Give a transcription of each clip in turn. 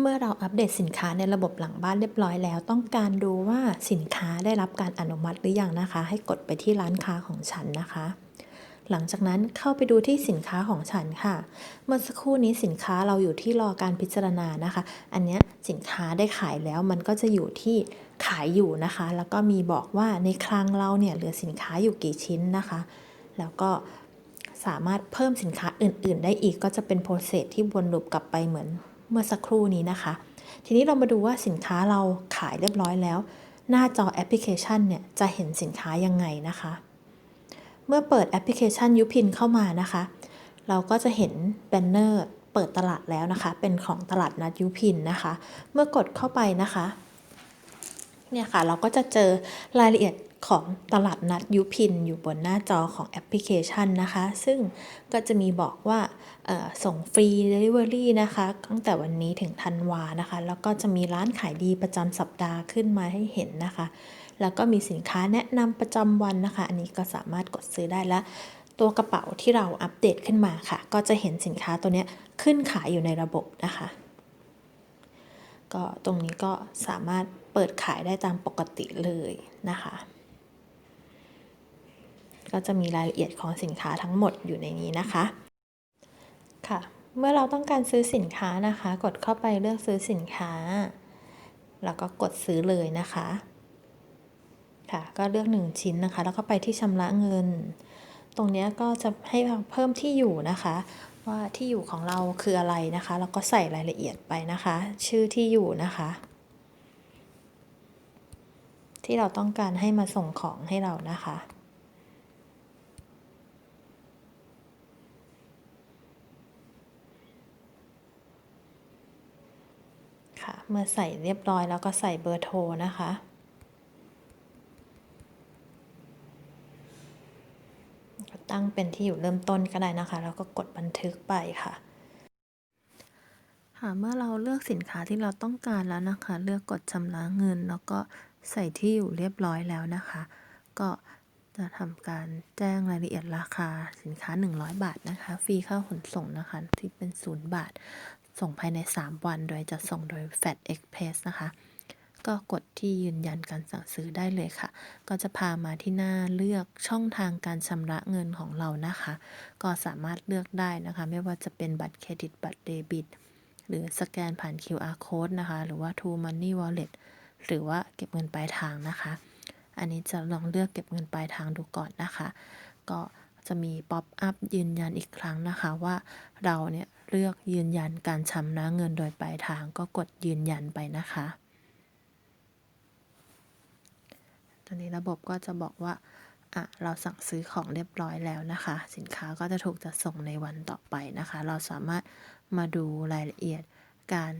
เมื่อเราอัปเดตสินค้าในระบบหลังบ้านเรียบร้อยแล้ว ต้องการดูว่าสินค้าได้รับการอนุมัติหรือยังนะคะ ให้กดไปที่ร้านค้าของฉันนะคะ หลังจากนั้นเข้าไปดูที่สินค้าของฉันค่ะ เมื่อสักครู่นี้สินค้าเราอยู่ที่รอการพิจารณานะคะ อันนี้สินค้าได้ขายแล้วมันก็จะอยู่ที่ขายอยู่นะคะ แล้วก็มีบอกว่าในคลังเราเนี่ยเหลือสินค้าอยู่กี่ชิ้นนะคะ แล้วก็สามารถเพิ่มสินค้าอื่น ๆ ได้อีกก็จะเป็นโปรเซสที่วนลูปกลับไปเหมือน เมื่อสักครู่นี้นะคะ ทีนี้เรามาดูว่าสินค้าเราขายเรียบร้อยแล้ว หน้าจอแอปพลิเคชันเนี่ยจะเห็นสินค้ายังไงนะคะ เมื่อเปิดแอปพลิเคชันยูพินเข้ามานะคะ เราก็จะเห็นแบนเนอร์เปิดตลาดแล้วนะคะ เป็นของตลาดนัดยูพินนะคะ เมื่อกดเข้าไปนะคะเนี่ยค่ะเราก็จะเจอรายละเอียด ของตลาดนัดยูพินอยู่บนหน้าจอของแอปพลิเคชันนะคะ ซึ่งก็จะมีบอกว่าส่งฟรี Delivery นะคะ ตั้งแต่วันนี้ถึงธันวานะคะ แล้วก็จะมีร้านขายดีประจำสัปดาห์ขึ้นมาให้เห็นนะคะ แล้วก็มีสินค้าแนะนำประจำวันนะคะ อันนี้ก็สามารถกดซื้อได้แล้วตัวกระเป๋าที่เราอัปเดตขึ้นมาค่ะ ก็จะเห็นสินค้าตัวนี้ขึ้นขายอยู่ในระบบนะคะ ก็ตรงนี้ก็สามารถเปิดขายได้ตามปกติเลยนะคะ ก็จะมีรายละเอียดของสินค้าทั้งหมดอยู่ในนี้นะคะ ค่ะ เมื่อเราต้องการซื้อสินค้านะคะ กดเข้าไปเลือกซื้อสินค้า แล้วก็กดซื้อเลยนะคะ ค่ะ ก็เลือก 1 ชิ้นนะคะ แล้วก็ไปที่ชำระเงิน ตรงนี้ก็จะให้เราเพิ่มที่อยู่นะคะ ว่าที่อยู่ของเราคืออะไรนะคะ แล้วก็ใส่รายละเอียดไปนะคะ ชื่อที่อยู่นะคะที่เราต้องการให้มาส่งของให้เรานะคะ ค่ะ เมื่อใส่เรียบร้อยแล้วก็ใส่เบอร์โทรนะคะ ตั้งเป็นที่อยู่เริ่มต้นก็ได้นะคะ แล้วก็กดบันทึกไปค่ะค่ะเมื่อเราเลือกสินค้าที่เราต้องการแล้วนะคะ เลือกกดชำระเงิน แล้วก็ใส่ที่อยู่เรียบร้อยแล้วนะคะ ก็จะทำการแจ้งรายละเอียดราคาสินค้า 100 บาทนะคะ ฟรีค่าขนส่งนะคะที่เป็น 0 บาท ส่งภายใน 3 วัน โดยจะส่งโดย FAT Express นะคะ ก็กดที่ยืนยันการสั่งซื้อได้เลยค่ะ ก็จะพามาที่หน้าเลือกช่องทางการชำระเงินของเรานะคะ ก็สามารถเลือกได้นะคะ ไม่ว่าจะเป็นบัตรเครดิตบัตรเดบิต หรือสแกนผ่าน QR code นะคะ หรือว่า True Money Wallet หรือว่าเก็บเงินปลายทางนะคะ อันนี้จะลองเลือกเก็บเงินปลายทางดูก่อนนะคะ ก็จะมีป๊อปอัพยืนยันอีกครั้งนะคะว่าเราเนี่ย เลือกยืนยันการชำระเงินโดยปลายทางก็กดยืนยันไปนะคะ ตอนนี้ระบบก็จะบอกว่าอะเราสั่งซื้อของเรียบร้อยแล้วนะคะ สินค้าก็จะถูกจัดส่งในวันต่อไปนะคะ เราสามารถมาดูรายละเอียดการ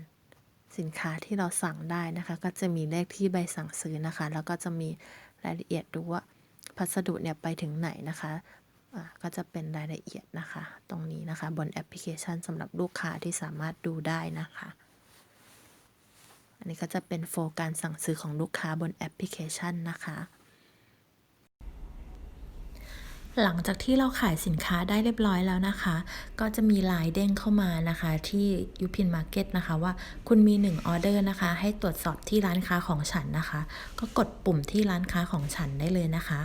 สินค้าที่เราสั่งได้นะคะ ก็จะมีเลขที่ใบสั่งซื้อนะคะ แล้วก็จะมีรายละเอียดดูว่าพัสดุเนี่ยไปถึงไหนนะคะอะ ก็จะเป็นรายละเอียดนะคะ ตรงนี้นะคะบนแอปพลิเคชันสำหรับลูกค้าที่สามารถดูได้นะคะ อันนี้ก็จะเป็นโฟล์การสั่งซื้อของลูกค้าบนแอปพลิเคชันนะคะ หลังจากที่เราขายสินค้าได้เรียบร้อยแล้วนะคะ ก็จะมีไลน์เด้งเข้ามานะคะ ที่ยูพินมาร์เก็ตนะคะว่าคุณมี1ออเดอร์นะคะ ให้ตรวจสอบที่ร้านค้าของฉันนะคะ ก็กดปุ่มที่ร้านค้าของฉันได้เลยนะคะ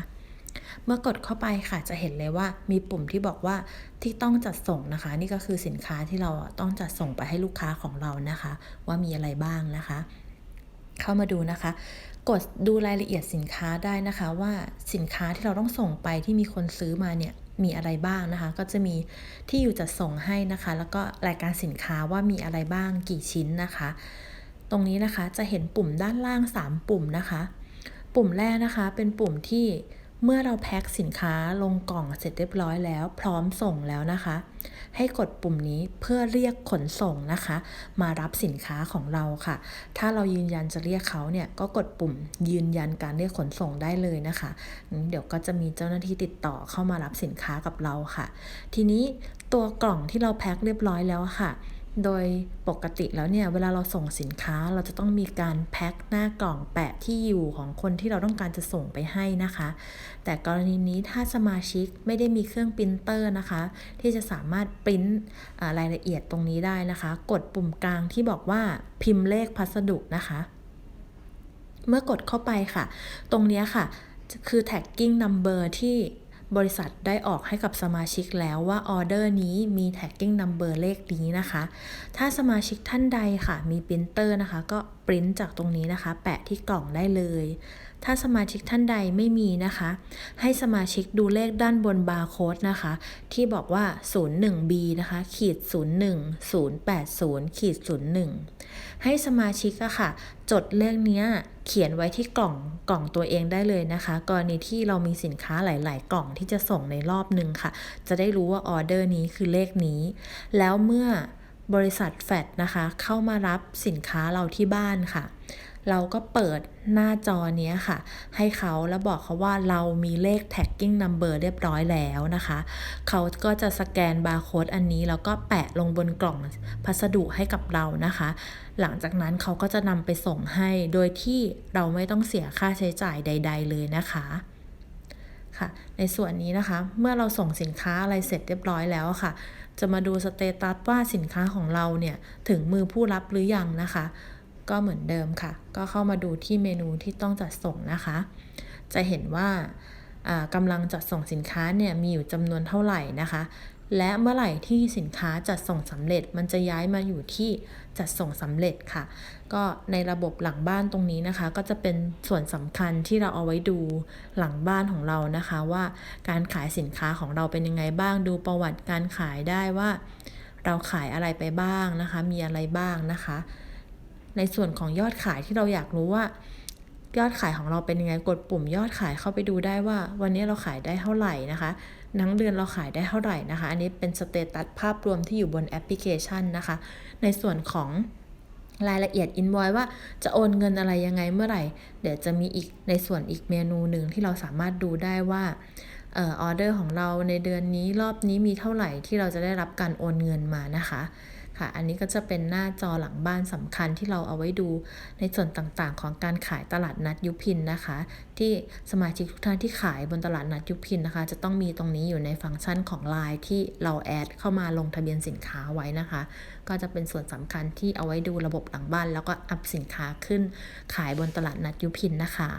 เมื่อกดเข้าไปค่ะจะเห็นเลยว่ามีปุ่มที่บอกว่าที่ต้องจัดส่งนะคะ นี่ก็คือสินค้าที่เราต้องจัดส่งไปให้ลูกค้าของเรานะคะ ว่ามีอะไรบ้างนะคะ เข้ามาดูนะคะ กดดูรายละเอียดสินค้าได้นะคะ ว่าสินค้าที่เราต้องส่งไปที่มีคนซื้อมาเนี่ยมีอะไรบ้างนะคะ ก็จะมีที่อยู่จัดส่งให้นะคะ แล้วก็รายการสินค้าว่ามีอะไรบ้างกี่ชิ้นนะคะ ตรงนี้นะคะจะเห็นปุ่มด้านล่าง 3 ปุ่มนะคะ ปุ่มแรกนะคะเป็นปุ่มที่ เมื่อเราแพ็คสินค้าลงกล่องเสร็จเรียบร้อยแล้ว พร้อมส่งแล้วนะคะ ให้กดปุ่มนี้เพื่อเรียกขนส่งนะคะ มารับสินค้าของเราค่ะ ถ้าเรายืนยันจะเรียกเขาเนี่ยก็กดปุ่มยืนยันการเรียกขนส่งได้เลยนะคะ เดี๋ยวก็จะมีเจ้าหน้าที่ติดต่อเข้ามารับสินค้ากับเราค่ะ ทีนี้ตัวกล่องที่เราแพ็คเรียบร้อยแล้วค่ะ โดยปกติแล้วเนี่ยเวลาเราส่งสินค้าเราจะต้องมีการแพ็คหน้ากล่องแปะที่อยู่ของคนที่เราต้องการจะส่งไปให้นะคะ แต่กรณีนี้ถ้าสมาชิกไม่ได้มีเครื่องปรินเตอร์นะคะ ที่จะสามารถปริ้นรายละเอียดตรงนี้ได้นะคะ กดปุ่มกลางที่บอกว่าพิมพ์เลขพัสดุนะคะ เมื่อกดเข้าไปค่ะ ตรงนี้ค่ะคือ tagging number ที่ บริษัทได้ออกให้กับสมาชิกแล้วว่าออเดอร์นี้มี tagging number เลขนี้นะคะ ถ้าสมาชิกท่านใดค่ะมีปรินเตอร์นะคะ ก็ปริ้นจากตรงนี้นะคะ แปะที่กล่องได้เลยถ้าสมาชิกท่านใดไม่มีนะคะ ให้สมาชิกดูเลขด้านบนบาร์โค้ดนะคะ ที่บอกว่า 01B นะคะ ขีด 01 080 ขีด 01 ให้สมาชิกอะค่ะ จดเลขเนี้ยเขียนไว้ที่กล่องกล่องตัวเองได้เลยนะคะ กรณีที่เรามีสินค้าหลาย ๆ กล่องที่จะส่งในรอบหนึ่งค่ะ จะได้รู้ว่าออเดอร์นี้คือเลขนี้ แล้วเมื่อบริษัทแฟดนะคะ เข้ามารับสินค้าเราที่บ้านค่ะ เราก็เปิดหน้าจอนี้ค่ะ ให้เขาแล้วบอกเขาว่าเรามีเลข tagging number เรียบร้อยแล้วนะคะ เขาก็จะสแกนบาร์โค้ดอันนี้แล้วก็แปะลงบนกล่องพัสดุให้กับเรานะคะ หลังจากนั้นเขาก็จะนำไปส่งให้โดยที่เราไม่ต้องเสียค่าใช้จ่ายใด ๆ เลยนะคะค่ะในส่วนนี้นะคะ เมื่อเราส่งสินค้าอะไรเสร็จเรียบร้อยแล้วค่ะ จะมาดูสเตตัสว่าสินค้าของเราเนี่ย ถึงมือผู้รับหรือยังนะคะ ก็เหมือนเดิมค่ะ ก็เข้ามาดูที่เมนูที่ต้องจัดส่งนะคะ จะเห็นว่ากำลังจัดส่งสินค้าเนี่ยมีอยู่จำนวนเท่าไหร่นะคะ และเมื่อไหร่ที่สินค้าจัดส่งสำเร็จ มันจะย้ายมาอยู่ที่จัดส่งสำเร็จค่ะ ก็ในระบบหลังบ้านตรงนี้นะคะ ก็จะเป็นส่วนสำคัญที่เราเอาไว้ดูหลังบ้านของเรานะคะ ว่าการขายสินค้าของเราเป็นยังไงบ้าง ดูประวัติการขายได้ว่า เราขายอะไรไปบ้างนะคะ มีอะไรบ้างนะคะ ในส่วนของยอดขายที่เราอยากรู้ว่า ยอดขายของเราเป็นยังไงกดปุ่มยอดขายเข้าไปดูได้ว่า วันนี้เราขายได้เท่าไหร่นะคะทั้งเดือนเราขายได้เท่าไหร่นะคะ อันนี้เป็นสเตตัสภาพรวมที่อยู่บนแอปพลิเคชันนะคะ ในส่วนของรายละเอียดอินวอยว่าจะโอนเงินอะไรยังไงเมื่อไหร่ เดี๋ยวจะมีอีกในส่วนอีกเมนูหนึ่งที่เราสามารถดูได้ว่าออเดอร์ของเราในเดือนนี้รอบนี้มีเท่าไหร่ที่เราจะได้รับการโอนเงินมานะคะ ค่ะ อันนี้ก็จะเป็นหน้าจอหลังบ้านสำคัญที่เราเอาไว้ดูในส่วนต่างๆ ของการขายตลาดนัดยุพินนะคะ ที่สมาชิกทุกท่านที่ขายบนตลาดนัดยุพินนะคะ จะต้องมีตรงนี้อยู่ในฟังก์ชันของ Line ที่เราแอดเข้ามาลงทะเบียนสินค้าไว้นะคะ ก็จะเป็นส่วนสำคัญที่เอาไว้ดูระบบหลังบ้าน แล้วก็อัพสินค้าขึ้นขายบนตลาดนัดยุพินนะคะ